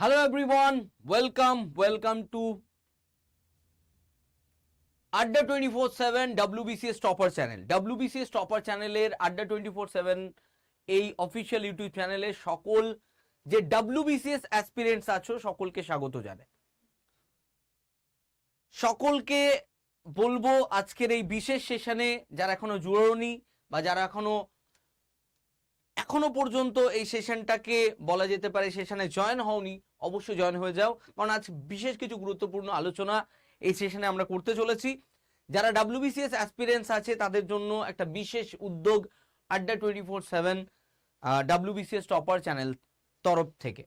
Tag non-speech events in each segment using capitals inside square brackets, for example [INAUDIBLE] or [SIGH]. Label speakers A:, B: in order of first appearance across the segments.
A: Hello everyone, welcome, welcome to Adda twenty four seven WBCS topper channel WBCS topper চ্যানেলের Adda twenty four seven এই official YouTube চ্যানেলে সকল যে WBCS aspirants আছো সকলকে স্বাগত জানাই। সকলকে বলব আজকের এই বিশেষ সেশনে যারা এখনও জুড়োনি বা যারা এখনও এখনও পর্যন্ত এই সেশনটাকে বলা যেতে পারে সেশনে জয়েন হওনি। অবশ্যই জয়েন হয়ে যাও, কারণ আজ বিশেষ কিছু গুরুত্বপূর্ণ আলোচনা এই সেশনে আমরা করতে চলেছি। যারা ডাব্লিউবিসিএস অ্যাসপিরেন্স আছে, তাদের জন্য একটা বিশেষ উদ্যোগ Adda twenty four seven WBCS topper channel তরফ থেকে।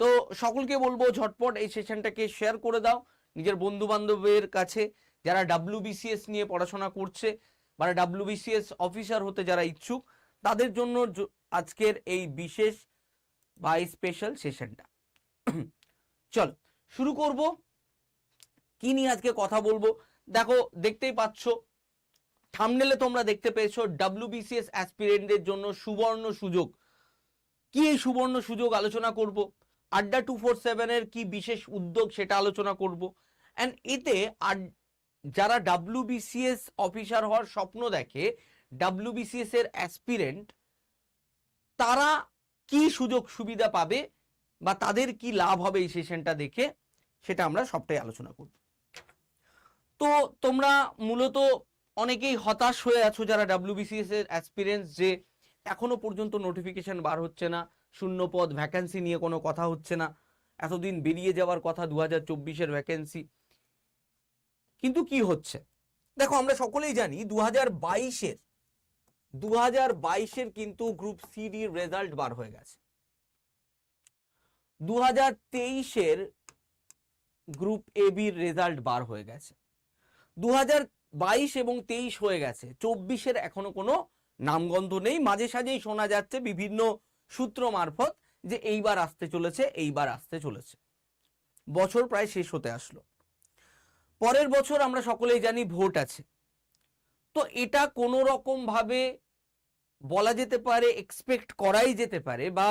A: তো সকলকে বলব, ঝটপট এই সেশনটাকে শেয়ার করে দাও নিজের বন্ধু বান্ধবের কাছে। যারা ডাব্লিউবিসিএস নিয়ে পড়াশোনা করছে, বা ডাব্লিউবিসিএস অফিসার হতে যারা ইচ্ছুক তাদের জন্য আজকের এই বিশেষ বা স্পেশাল সেশনটা চলো, শুরু করব। কি নিয়ে আজকে কথা বলব? দেখো, দেখতেই পাচ্ছ থামনেলে তোমরা দেখতে পেয়েছ ডাব্লিউবিসিএস অ্যাসপিরেন্টদের জন্য সুবর্ণ সুযোগ। কি এই সুবর্ণ সুযোগ আলোচনা করব? আড্ডা টু ফোর সেভেনের কি বিশেষ উদ্যোগ সেটা আলোচনা করব? অ্যান্ড এতে আড- যারা ডাব্লিউবিসিএস অফিসার হওয়ার স্বপ্ন দেখে ডাব্লিউবিসিএস এর অ্যাসপিরেন্ট তারা কি সুযোগ সুবিধা পাবে বা তাদের কি লাভ হবে এই সেশনটা দেখে সেটা আমরা সবটাই আলোচনা করব। তো তোমরা মূলত অনেকেই হতাশ হয়ে আছো যারা ডাব্লিউবিসিএস এর অ্যাসপিরেন্স যে এখনও পর্যন্ত নোটিফিকেশন বার হচ্ছে না, শূন্য পদ ভ্যাকেন্সি নিয়ে কোনো কথা হচ্ছে না, এতদিন বেরিয়ে যাওয়ার কথা দু হাজার চব্বিশের ভ্যাকেন্সি কিন্তু কি হচ্ছে? দেখো আমরা সকলেই জানি দু হাজার বাইশের দু হাজার বাইশের কিন্তু গ্রুপ সিডির রেজাল্ট বার হয়ে গেছে। দু হাজার গ্রুপ এ বির রেজাল্ট বার হয়ে গেছে। দু হাজার বাইশ এবং তেইশ হয়ে গেছে। চব্বিশের এখনও কোনো নামগন্ধ নেই। মাঝে সাঝেই শোনা যাচ্ছে বিভিন্ন সূত্র মারফত যে এইবার আসতে চলেছে, এইবার আসতে চলেছে। বছর প্রায় শেষ হতে আসলো। পরের বছর আমরা সকলেই জানি ভোট আছে। তো এটা কোনো রকম ভাবে বলা যেতে পারে এক্সপেক্ট করাই যেতে পারে বা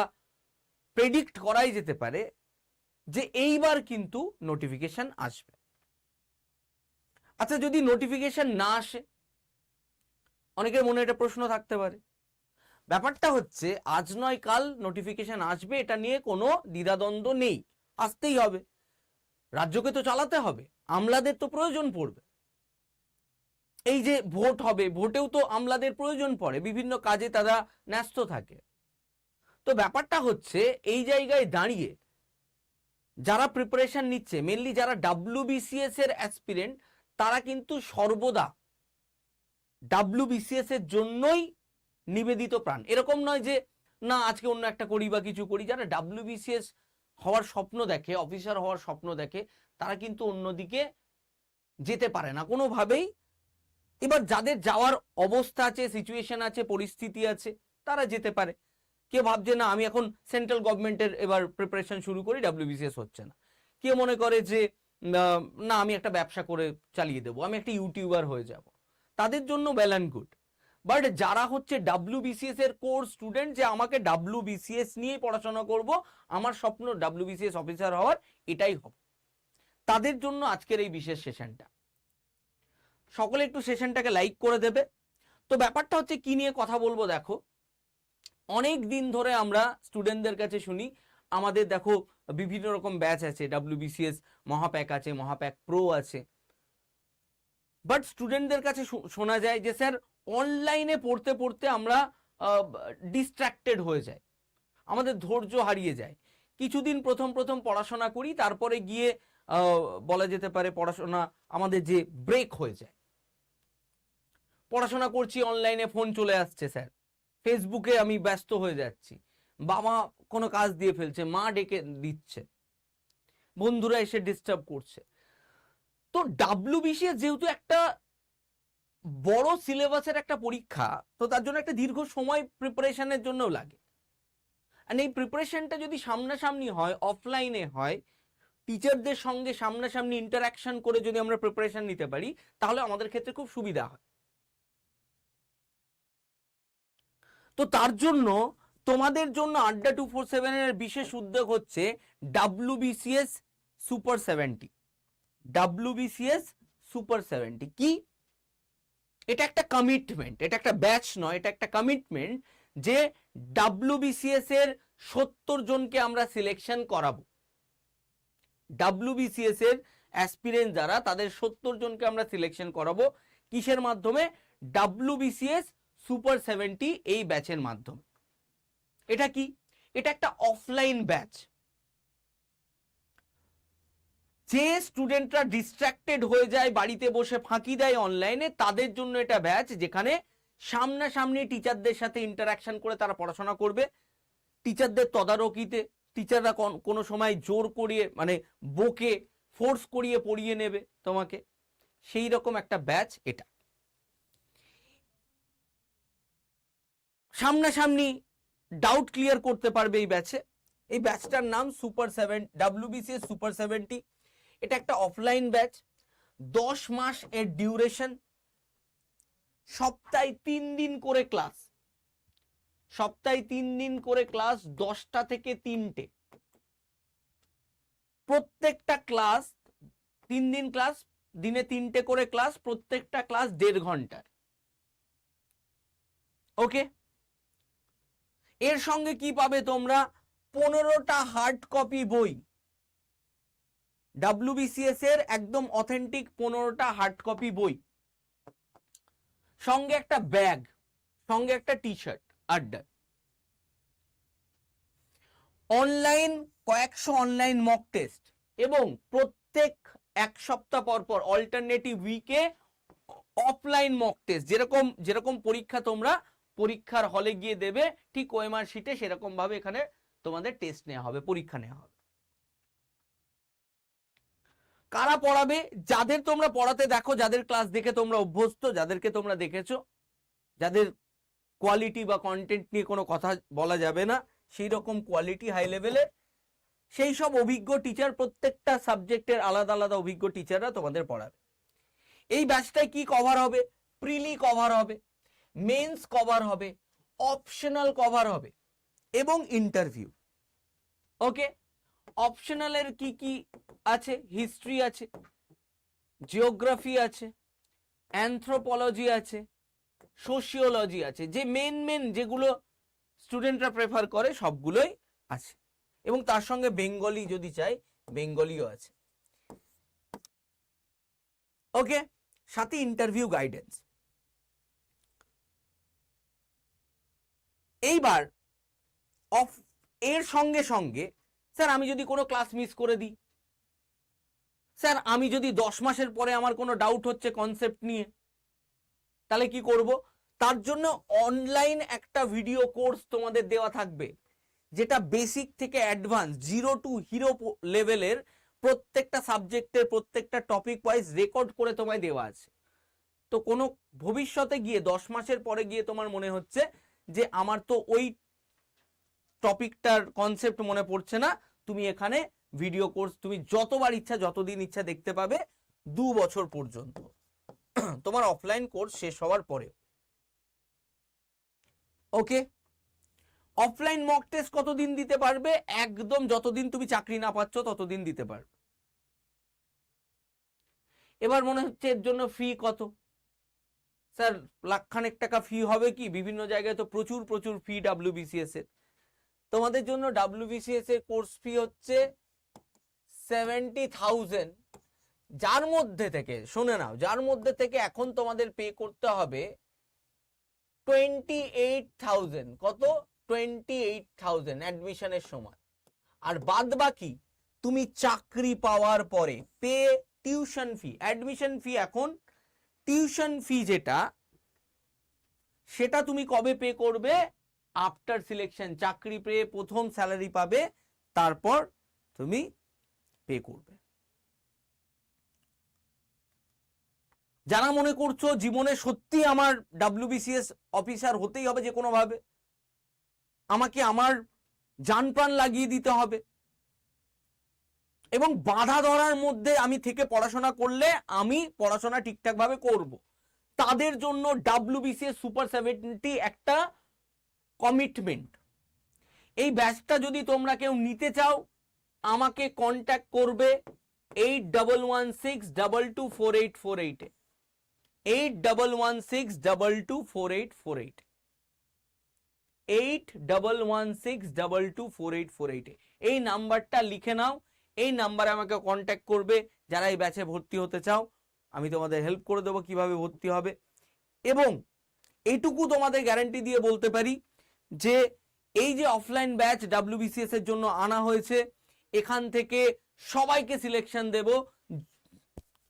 A: প্রেডিক্ট করাই যেতে পারে যে এইবার কিন্তু নোটিফিকেশন আসবে। আচ্ছা যদি নোটিফিকেশন না আসে, অনেকের মনে একটা প্রশ্ন থাকতে পারে। ব্যাপারটা হচ্ছে, আজ নয় কাল নোটিফিকেশন আসবে, এটা নিয়ে কোনো দ্বিধাদ্বন্দ্ব নেই। আসতেই হবে। রাজ্যকে তো চালাতে হবে, আমলাদের তো প্রয়োজন পড়বে। এই যে ভোট হবে, ভোটেও তো আমলাদের প্রয়োজন পড়ে, বিভিন্ন কাজে তারা ন্যস্ত থাকে। তো ব্যাপারটা হচ্ছে, এই জায়গায় দাঁড়িয়ে যারা প্রিপারেশন নিচ্ছে মেনলি যারা ডাব্লিউবিসিএস এর অ্যাসপিরেন্ট তারা কিন্তু সর্বদা ডাব্লিউবিসিএস এর জন্যই নিবেদিত প্রাণ। এরকম নয় যে, না, আজকে অন্য একটা করি বা কিছু করি। যারা ডাব্লিউবিসিএস হওয়ার স্বপ্ন দেখে অফিসার হওয়ার স্বপ্ন দেখে, তারা কিন্তু অন্যদিকে যেতে পারে না। কোনোভাবেই এবার যাদের যাওয়ার অবস্থা আছে সিচুয়েশন আছে, পরিস্থিতি আছে, তারা যেতে পারে। কেউ ভাবছে, না, আমি এখন সেন্ট্রাল গভর্নমেন্টের এবার প্রিপারেশন শুরু করি ডাব্লিউবিসিএস হচ্ছে না। কেউ মনে করে যে, না আমি একটা ব্যবসা করে চালিয়ে দেবো, আমি একটা ইউটিউবার হয়ে যাব। তাদের জন্য ওয়েল অ্যান্ড গুড বাট যারা হচ্ছে ডাব্লিউ ডাব্লিউবিসিএস এর কোর্স স্টুডেন্ট যে আমাকে ডাব্লিউ ডাব্লিউবিসিএস নিয়েই পড়াশোনা করব, আমার স্বপ্ন ডাব্লিউ ডাব্লিউবিসিএস অফিসার হওয়ার, এটাই হবে। তাদের জন্য আজকের এই বিশেষ সেশনটা সকলে একটু সেশনটাকে লাইক করে দেবে। তো ব্যাপারটা হচ্ছে কি নিয়ে কথা বলব দেখো। অনেক দিন ধরে আমরা স্টুডেন্টদের কাছে শুনি, আমাদের দেখো বিভিন্ন রকম ব্যাচ আছে ডাব্লিউবিসিএস মহাপ্যাক আছে মহাপ্যাক প্রো আছে। বাট স্টুডেন্টদের কাছে শোনা যায় যে স্যার অনলাইনে পড়তে পড়তে আমরা ডিস্ট্র্যাক্টেড হয়ে যাই। আমাদের ধৈর্য হারিয়ে যায়। কিছুদিন প্রথম প্রথম পড়াশোনা করি, তারপরে গিয়ে বলা যেতে পারে পড়াশোনা আমাদের যে ব্রেক হয়ে যায়। পড়াশোনা করছি অনলাইনে ফোন চলে আসছে স্যার ফেসবুকে আমি ব্যস্ত হয়ে যাচ্ছি। বাবা কোনো কাজ দিয়ে ফেলছে, মা ডেকে দিচ্ছে। বন্ধুরা এসে ডিস্টার্ব করছে। তো ডাব্লিউবিসিএস যেহেতু একটা বড় সিলেবাসের একটা পরীক্ষা, তো তার জন্য একটা দীর্ঘ সময় প্রিপারেশনের জন্যও লাগে। আর এই প্রিপারেশনটা যদি সামনাসামনি হয় অফলাইনে হয় টিচারদের সঙ্গে সামনাসামনি ইন্টারাকশন করে যদি আমরা প্রিপারেশন নিতে পারি, তাহলে আমাদের ক্ষেত্রে খুব সুবিধা হয়। তো তার জন্য তোমাদের জন্য আড্ডা টু ফোর সেভেনের বিশেষ উদ্যোগ হচ্ছে W BCS super seventy. W BCS super seventy. কি? এটা একটা কমিটমেন্ট এটা একটা ব্যাচ নয়, এটা একটা কমিটমেন্ট যে ডাব্লিউ বিসিএস এর সত্তর জনকে আমরা সিলেকশন করাবো। ডাব্লিউ বিসিএস এর অ্যাসপিরেন্ট যারা, তাদের সত্তর জনকে আমরা সিলেকশন করাবো। কিসের মাধ্যমে? ডাব্লিউ বিসিএস সুপার সেভেন্টি এই ব্যাচের মাধ্যমে। এটা কি? এটা একটা অফলাইন ব্যাচ। যে স্টুডেন্টরা ডিস্ট্রাক্টেড হয়ে যায়, বাড়িতে বসে ফাঁকি দেয় অনলাইনে তাদের জন্য এটা ব্যাচ যেখানে সামনাসামনি টিচারদের সাথে ইন্টারাকশন করে তারা পড়াশোনা করবে। টিচারদের তদারকিতে, টিচাররা কোনো সময় জোর করিয়ে মানে বকে ফোর্স করিয়ে পড়িয়ে নেবে তোমাকে। সেই রকম একটা ব্যাচ এটা। সামনাসামনি ডাউট ক্লিয়ার করতে পারবে এই ব্যাচে এই ব্যাচটার নাম super seven WBCS super seventy এটা একটা অফলাইন ব্যাচ দশ মাস এর ডিউরেশন সপ্তাহে তিন দিন করে ক্লাস সপ্তাহে তিন দিন করে ক্লাস দশটা থেকে তিনটে। প্রত্যেকটা ক্লাস তিন দিন ক্লাস দিনে তিনটে করে ক্লাস প্রত্যেকটা ক্লাস দেড় ঘণ্টার ওকে এর সঙ্গে কি পাবে তোমরা? পনেরোটা হার্ড কপি বই। ডাব্লিউবিসিএস এর একদম অথেন্টিক পনেরোটা হার্ড কপি বই। সঙ্গে একটা ব্যাগ সঙ্গে একটা টি শার্ট আড্ডা। অনলাইন কয়েকশো অনলাইন মক টেস্ট এবং প্রত্যেক এক সপ্তাহ পর পর অল্টারনেটিভ উইকে অফলাইন মক টেস্ট যেরকম যেরকম পরীক্ষা তোমরা পরীক্ষার হলে গিয়ে দেবে, ঠিক ওএমআর শিটে সেরকম ভাবে এখানে তোমাদের টেস্ট নেওয়া হবে, পরীক্ষা নেওয়া হবে। কারা পড়াবে? যাদের তোমরা পড়াতে দেখো, যাদের ক্লাস দেখে তোমরা অভ্যস্ত, যাদেরকে তোমরা দেখেছ, যাদের কোয়ালিটি বা কন্টেন্ট নিয়ে কোনো কথা বলা যাবে না সেই রকম কোয়ালিটি হাই লেভেলে সেই সব অভিজ্ঞ টিচার প্রত্যেকটা সাবজেক্টের আলাদা আলাদা অভিজ্ঞ টিচাররা তোমাদের পড়াবে। এই ব্যাচটায় কি কভার হবে? প্রিলি কভার হবে। মেন্স কভার হবে অপশনাল কভার হবে এবং ইন্টারভিউ ওকে অপশনালের কি কি আছে? হিস্ট্রি আছে জিওগ্রাফি আছে অ্যানথ্রোপোলজি আছে সোশিওলজি আছে। যে মেন মেন যেগুলো স্টুডেন্টরা প্রেফার করে, সবগুলোই আছে। এবং তার সঙ্গে বেঙ্গলি যদি চাই বেঙ্গলিও আছে। ওকে সাথে ইন্টারভিউ গাইডেন্স এইবার অফ এর সঙ্গে সঙ্গে, স্যার আমি যদি কোনো ক্লাস মিস করে দিই, স্যার আমি যদি দশ মাসের পরে আমার কোনো ডাউট হচ্ছে কনসেপ্ট নিয়ে, তাহলে কি করব? তার জন্য অনলাইন একটা ভিডিও কোর্স তোমাদের দেওয়া থাকবে, যেটা বেসিক থেকে অ্যাডভান্স জিরো টু হিরো লেভেলের প্রত্যেকটা সাবজেক্টের প্রত্যেকটা টপিক ওয়াইজ রেকর্ড করে তোমায় দেওয়া আছে। তো কোনো ভবিষ্যতে গিয়ে দশ মাসের পরে গিয়ে তোমার মনে হচ্ছে যে আমার তো ওই টপিকটার কনসেপ্ট মনে পড়ছে না। তুমি এখানে ভিডিও কোর্স তুমি যতবার ইচ্ছা, যতদিন ইচ্ছা দেখতে পাবে দু বছর পর্যন্ত। [CLEARS THROAT] তোমার অফলাইন কোর্স শেষ হওয়ার পরে। ওকে অফলাইন মক টেস্ট কতদিন দিতে পারবে? একদম যতদিন তুমি চাকরি না পাচ্ছ, ততদিন দিতে পারবে। এবার মনে হচ্ছে এর জন্য ফি কত? স্যার লাখখানেক টাকা ফি হবে কি? বিভিন্ন জায়গায় তো প্রচুর প্রচুর ফি ডাব্লিউবিসিএস এর। তোমাদের জন্য ডাব্লিউবিসিএস এর কোর্স ফি হচ্ছে সেভেন্টি থাউজেন্ড যার মধ্যে থেকে, শুনে নাও, যার মধ্যে থেকে এখন তোমাদের পে করতে হবে টোয়েন্টি এইট থাউজেন্ড কত? টোয়েন্টি এইট থাউজেন্ড অ্যাডমিশনের সময়। আর বাদ বাকি, তুমি চাকরি পাওয়ার পরে pay tuition fee admission fee এখন টিউশন ফি যেটা, সেটা তুমি কবে পে করবে? আফটার সিলেকশন চাকরি পেয়ে প্রথম স্যালারি পাবে, তারপর তুমি পে করবে। যারা মনে করছ জীবনে সত্যি আমার ডাব্লিউবিসিএস অফিসার হতেই হবে যে কোনোভাবে, আমাকে আমার যান প্রাণ লাগিয়ে দিতে হবে এবং বাধা ধরার মধ্যে আমি থেকে পড়াশোনা করলে আমি পড়াশোনা ঠিকঠাকভাবে করব। তাদের জন্য ডাব্লিউবিসিএস সুপার সেভেন্টি একটা কমিটমেন্ট এই ব্যাচটা যদি তোমরা কেউ নিতে চাও, আমাকে কন্ট্যাক্ট করবে eight double one six double two four eight four এইটে eight double one six double two four eight four eight eight double one six double two four eight four এইটে এই নাম্বারটা লিখে নাও এই নাম্বারে আমাকে কন্ট্যাক্ট করবে, যারা এই ব্যাচে ভর্তি হতে চাও, আমি তোমাদের হেল্প করে দেবো কীভাবে ভর্তি হবে। এবং এইটুকু তোমাদের গ্যারান্টি দিয়ে বলতে পারি যে, এই যে অফলাইন ব্যাচ ডাব্লিউবিসিএস এর জন্য আনা হয়েছে, এখান থেকে সবাইকে সিলেকশন দেব।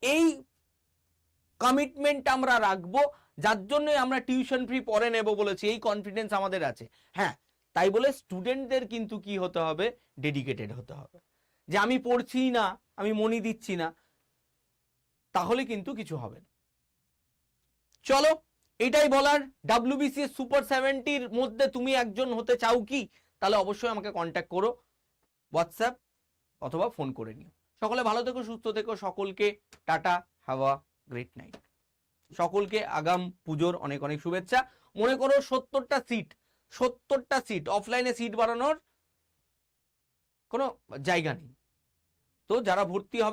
A: এই কমিটমেন্ট আমরা রাখব, যার জন্য আমরা টিউশন ফ্রি পরে নেব বলেছি, এই কনফিডেন্স আমাদের আছে। হ্যাঁ তাই বলে স্টুডেন্টদের কিন্তু কি হতে হবে? ডেডিকেটেড হতে হবে। যে আমি পড়ছি না, আমি মনি দিচ্ছি না, তাহলে কিন্তু কিছু হবে না। চলো, এটাই বলার ডাব্লিউবিসিএস সুপার সেভেন্টির মধ্যে তুমি একজন হতে চাও কি? তাহলে অবশ্যই আমাকে কন্ট্যাক্ট করো হোয়াটসঅ্যাপ অথবা ফোন করে নিও। সকলে ভালো থেকো, সুস্থ থেকো, সকলকে টাটা হাওয়া গ্রেট নাইট সকলকে আগাম পুজোর অনেক অনেক শুভেচ্ছা। মনে করো সত্তরটা সিট সত্তরটা সিট অফলাইনে সিট বাড়ানোর কোনো জায়গা নেই। তো যারা ভর্তি হবে